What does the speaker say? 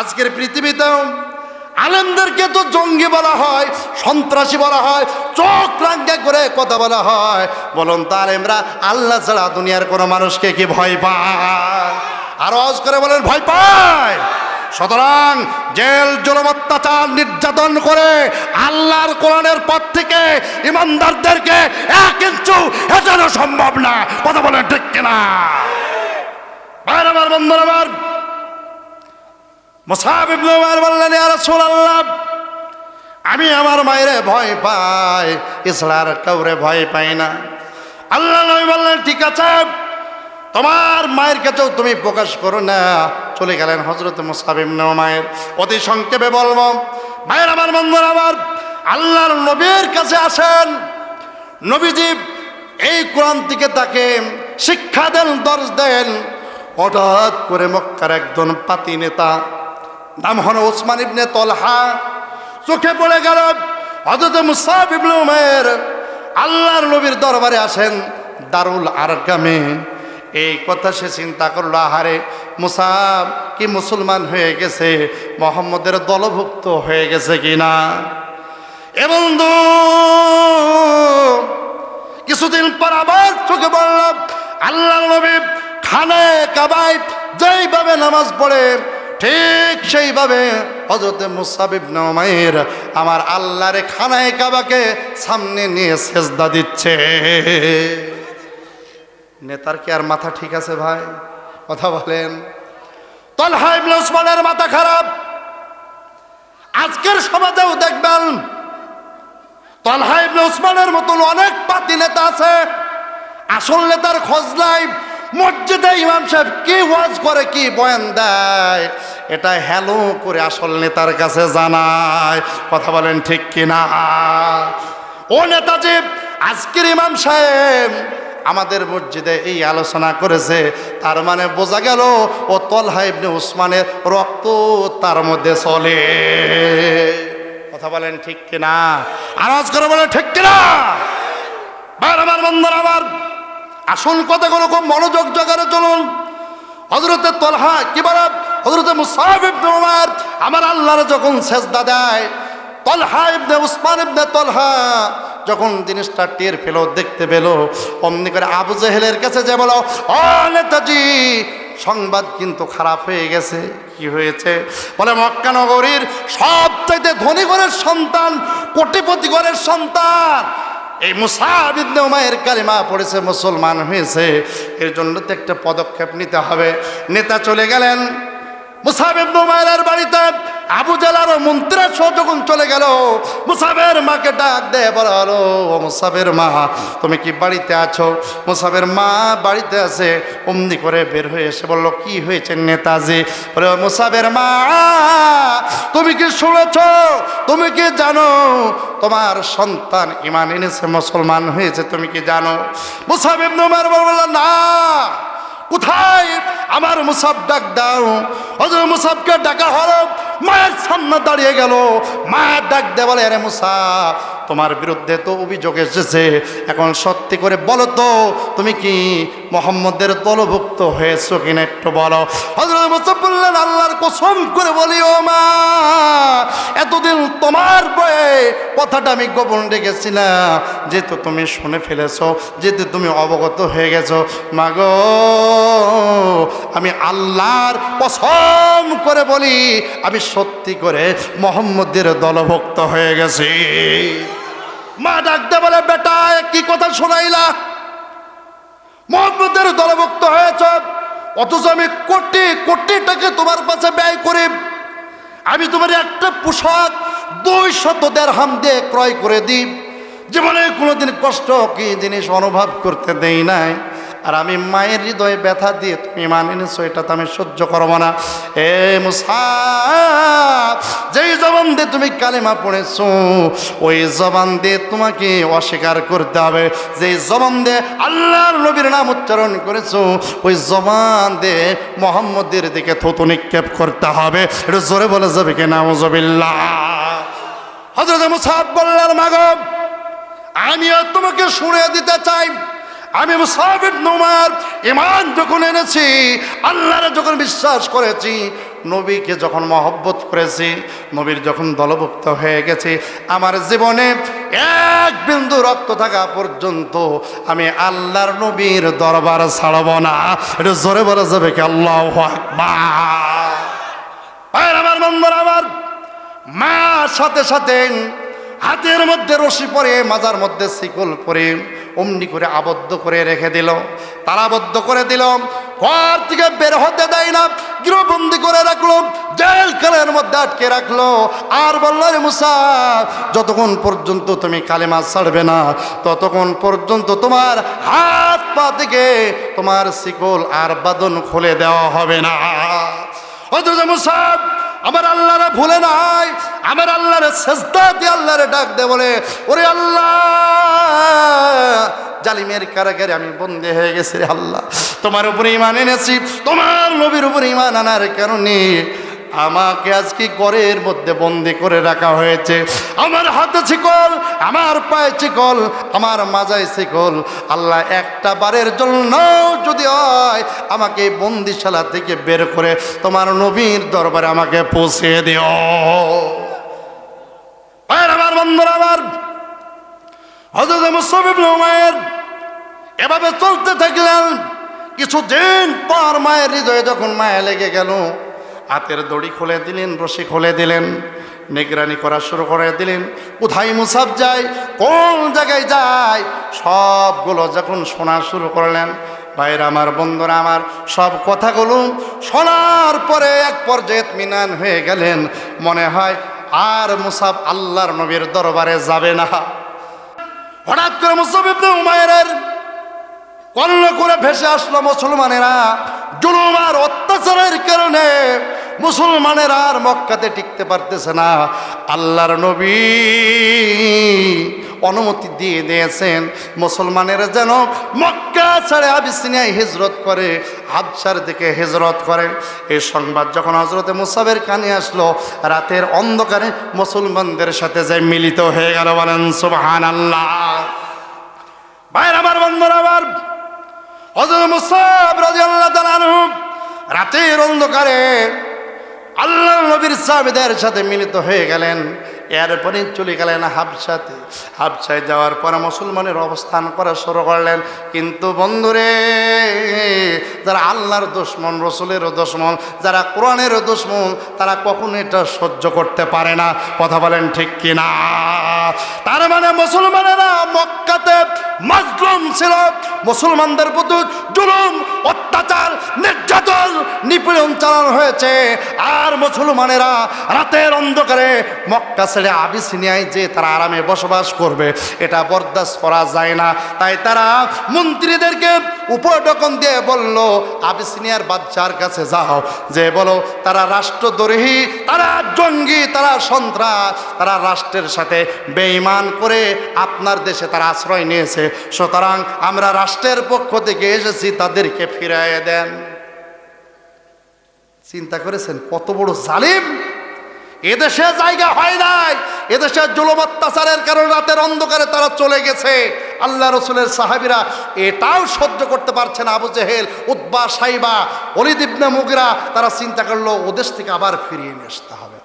আজকের পৃথিবীতেও আলেমদেরকে তো জঙ্গি বলা হয়, সন্ত্রাসী বলা হয়, চোখ রাঙ্গে করে কথা বলা হয়। বলুন তো আলেমরা, আল্লাহ ছাড়া দুনিয়ার কোনো মানুষকে কি ভয় পায়? আরও আওয়াজ করে বলেন, ভয় পায়। সুতরাং জেল, জুলুম, অত্যাচার, নির্যাতন করে আল্লাহর কোরআনের পথ থেকে ইমানদারদেরকে এক ইঞ্চু হেঁচানো সম্ভব না। কথা বলেন ঠিক কিনা? ভাইয়ের আমার বন্ধুর আমার বললেন আমি আমার মায়ের ভয় পাই, ইসলার কাউরে ভয় পাই না। আল্লাহ বললেন, ঠিক আছে, তোমার মায়ের কাছেও তুমি প্রকাশ করো না। চলে গেলেন হজরত মুসাব উমায়ের। অতি সংক্ষেপে বলব, ভাইয়ের আমার বন্ধুরা আমার আল্লাহর নবীর কাছে আসেন। নবীজি এই কোরআন থেকে তাকে শিক্ষা দেন, দর্শ দেন। হঠাৎ করে মক্কার একজন পাতি নেতা নাম হন ওসমান ইবনে তলহা। চোখে পড়ে গেল হজরত উমের আল্লাহর নবীর দরবারে আসেন দারুল আরকামে। এই কথা সে চিন্তা করল, আহারে, মুসাব কি মুসলমান হয়ে গেছে? মোহাম্মদের দলভুক্ত হয়ে গেছে কিনা? এ বন্ধু, কিছুদিন পর আবার চোখে পড়লাম আল্লাহ নবী খানে কাবাই যেইভাবে নামাজ পড়ে ঠিক সেইভাবে হজরত মুসাবিব নমায়ের আমার আল্লাহরে খানায় কাবাকে সামনে নিয়ে সেজদা দিচ্ছে। নেতার কি আর মাথা ঠিক আছে ভাই? কথা বলেন। তলহা ইবনে মাথা খারাপ। আজকের সমাজেও দেখবেন, তলহা ইবনে মতন অনেক পাতি নেতা আছে। আসল নেতার খোঁজ নাই মসজিদে ইমাম সাহেব কি ওয়াজ করে, কি বয়ান দেয়? এটা হ্যালো করে আসল নেতার কাছে জানায়। কথা বলেন ঠিক কিনা? ও নেতাজি, আজকের ইমাম সাহেব আমাদের মসজিদে এই আলোচনা করেছে। তার মানে বোঝা গেল ও তলহা ইবনে উসমানের রক্ত তার মধ্যে চলে। কথা বলেন ঠিক কিনা? আওয়াজ করে বলেন ঠিক কিনা? বার আমার বন্ধুর, আমার আসল কথাগুলো খুব মনোযোগ জাগারে চলুন। হজরতে তলহা, কি বলে? হজরতে মুসাহিব উমার, আমার আল্লাহর যখন সেজদা দেয়, তলহা ইবনে উসমান ইবনে তলহা যখন জিনিসটা টের পেল, দেখতে পেল, অমনি করে আবু জেহেলের কাছে যে বলো, ও নেতাজি, সংবাদ কিন্তু খারাপ হয়ে গেছে। কি হয়েছে? বলে, মক্কা নগরীর সব চাইতে ধনী ঘরের সন্তান, কোটিপতি ঘরের সন্তান এই মুসাবিদ্নে উমায়ের কালিমা পড়েছে, মুসলমান হয়েছে। এর জন্য তো একটা পদক্ষেপ নিতে হবে। নেতা চলে গেলেন। মুসাবিব উমায়ের বাড়িতে আবু জালার মন্ত্রীরা সহ যখন চলে গেল মুসাবের মাকে ডাক দেয়, বলো ও মুসাবের মা, তুমি কি বাড়িতে আছো? মুসাবের মা বাড়িতে আছে অমনি করে বের হয়ে এসে বলল, কি হয়েছে নেতাজি? বলে, "ও মুসাবের মা, তুমি কি শুনেছ? তুমি কি জানো? তোমার সন্তান ইমান এনেছে, মুসলমান হয়েছে, তুমি কি জানো? মুসাবিব নোমার বলল, না কোথায়? আমার মুসাফ ডাক দাও। হজর মুসাফকে ডাকা হল। মায়ের সামনে দাঁড়িয়ে গেল। মায়ের ডাক দেওয়ালে আরে মুসাব তোমার বিরুদ্ধে তো অভিযোগ এসেছে। এখন সত্যি করে বলো তো, তুমি কি মোহাম্মদের দলভুক্ত হয়েছো কিনা একটু বলো। হজরত আল্লাহর কসম করে বলি, ও মা, এতদিন তোমার বয়ে কথাটা আমি গোপন রেখেছিলাম। যেহেতু তুমি শুনে ফেলেছো, যেহেতু তুমি অবগত হয়ে গেছো, মাগো, আমি আল্লাহর কসম করে বলি, আমি সত্যি করে মোহাম্মদের দলভুক্ত হয়ে গেছি। মা ডাকতে বলে, বেটা কি কথা শোনাইলা। মোহাম্মদের দলভুক্ত হয়েছ, অথচ আমি কোটি কোটি টাকা তোমার কাছে ব্যয় করি। আমি তোমার একটা পোশাক দুই শত দেড় হাম দিয়ে ক্রয় করে দিই। জীবনে কোনোদিন কষ্ট কি জিনিস অনুভব করতে দেই নাই। আর আমি মায়ের হৃদয়ে ব্যথা দিয়ে তুমি মানে নিছো এটা তো আমি সহ্য করব না। এ মুসাফ যেই জবান দিয়ে তুমি কালিমা পড়েছো, ওই জবান দিয়ে তোমাকে অস্বীকার করতে হবে। যেই জবান দিয়ে আল্লাহর নবীর নাম উচ্চারণ করেছ, ওই জবান দিয়ে মোহাম্মদের দিকে থুতু নিক্ষেপ করতে হবে। এটা জোরে বলে যাবে কি নামজবিল্লা হজরত মুসাফ বললেন মাগব আমিও তোমাকে শুনে দিতে চাই। আমি মুসাফির নোমার ইমান যখন এনেছি, আল্লাহরে যখন বিশ্বাস করেছি, নবীকে যখন মহব্বত করেছি, নবীর যখন দলভুক্ত হয়ে গেছে, আমার জীবনে এক বিন্দু রক্ত থাকা পর্যন্ত আমি আল্লাহর নবীর দরবার ছাড়ব না। এটা জোরে বলা যাবে কি? আল্লাহ আমার বন্ধুর আমার মা সাথে সাথে হাতের মধ্যে রশি পরে, মাজার মধ্যে শিকল পরে অমনি করে আবদ্ধ করে রেখে দিল। তারাবদ্ধ করে দিল। ঘর থেকে বের হতে দেয় না। গৃহবন্দী করে রাখল। জেল কালের মধ্যে আটকে রাখল। আর বলল রে মুসা, যতক্ষণ পর্যন্ত তুমি কালেমা ছাড়বে না, ততক্ষণ পর্যন্ত তোমার হাত পা থেকে তোমার শিকল আর বাদন খুলে দেওয়া হবে না। অথচ মুসাব আমার আল্লাহরে ভুলে নাই, আমার আল্লাহরে সেজদা দিয়ে আল্লাহরে ডাক দে বলে, ওরে আল্লাহ, জালিমের কারাগারে আমি বন্দী হয়ে গেছি রে আল্লাহ। তোমার উপরে ইমান এনেছি, তোমার নবীর উপরে ইমান আনার কারণে আমাকে আজকে ঘরের মধ্যে বন্দি করে রাখা হয়েছে। আমার হাতে শিকল, আমার পায়ে শিকল, আমার মাজায় শিকল। আল্লাহ একটা বারের জন্য যদি হয়, আমাকে বন্দিশালা থেকে বের করে তোমার নবীর দরবারে আমাকে পৌঁছে দিও। আমার, বন্ধুরা আমার এভাবে চলতে থাকলেন। কিছুদিন পর মায়ের হৃদয়ে যখন মায়া লেগে গেল হাতের দড়ি খুলে দিলেন, রশি খুলে দিলেন, নিগরানি করা শুরু করে দিলেন। কোথায় মুসাফ যায়, কোন জায়গায় যায়? সবগুলো যখন শোনা শুরু করলেন, ভাইরা আমার, বন্ধুরা আমার, সব কথাগুলো শোনার পরে এক পর্যায়ে মিনান হয়ে গেলেন। মনে হয় আর মুসাব আল্লাহর নবীর দরবারে যাবে না। হঠাৎ করে মুসাব ইবনে উমায়ের করে ভেসে আসলো মুসলমানেরা। জুলুম আর অত্যাচারের কারণে মুসলমানের আর মক্কাতে টিকতে পারতেছে না। আল্লাহর নবী অনুমতি দিয়ে দিয়েছেন, মুসলমানেরা যেন মক্কা ছাড়ে আবিসিনিয়ায় হিজরত করে হাবসার দিকে হিজরত করে। এই সংবাদ যখন হজরতে মুসাবের কানে আসলো, রাতের অন্ধকারে মুসলমানদের সাথে যে মিলিত হয়ে গেল বলেন সুবহান আল্লাহ ভাইয়ের আমার বন্ধুরা, আমার হজরত মুসাব তাআলা আনহু, রাতের অন্ধকারে আল্লাহ নবীর সাহাবীদের সাথে মিলিত হয়ে গেলেন। এরপরে চলে গেলেন হাবসাতে হাবসায় যাওয়ার পরে মুসলমানের অবস্থান করা শুরু করলেন। কিন্তু বন্ধুরে, যারা আল্লাহর দুশ্মন, রসুলেরও দুশ্মন, যারা কোরআনেরও দুশ্মন, তারা কখনো এটা সহ্য করতে পারে না। কথা বলেন ঠিক কিনা? তার মানে মুসলমানেরা মক্কাতে মাজলুম ছিল। মুসলমানদের প্রতি জুলুম, অত্যাচার, নির্যাতন নিপীড়ন চালানো হয়েছে। আর মুসলমানেরা রাতের অন্ধকারে মক্কা ছেড়ে আবিসিনিয়ায় যে তারা আরামে বসবাস করবে। এটা বরদাস্ত করা যায় না। তাই তারা মন্ত্রীদেরকে উপটকন দিয়ে বলল, আবিসিনিয়ার বাচ্চার কাছে যাও। যে বলো, তারা রাষ্ট্রদ্রোহী, তারা জঙ্গি, তারা সন্ত্রাস, তারা রাষ্ট্রের সাথে বেঈমান করে আপনার দেশে তারা আশ্রয় নিয়েছে। সুতরাং আমরা রাষ্ট্রের পক্ষ থেকে এসেছি, তাদেরকে ফিরাইয়ে দেন। চিন্তা করেছেন, কত বড় জালিম। এদেশে জায়গা হয় নাই। এদেশে জুলুম অত্যাচারের কারণে রাতের অন্ধকারে তারা চলে গেছে। আল্লাহ রসুলের সাহাবিরা এটাও সহ্য করতে পারছে না। আবু জেহেল উদ্বা সাইবা অলিদিবনে মুগরা, তারা চিন্তা করল, ওদেশ থেকে আবার ফিরিয়ে নিয়ে আসতে হবে।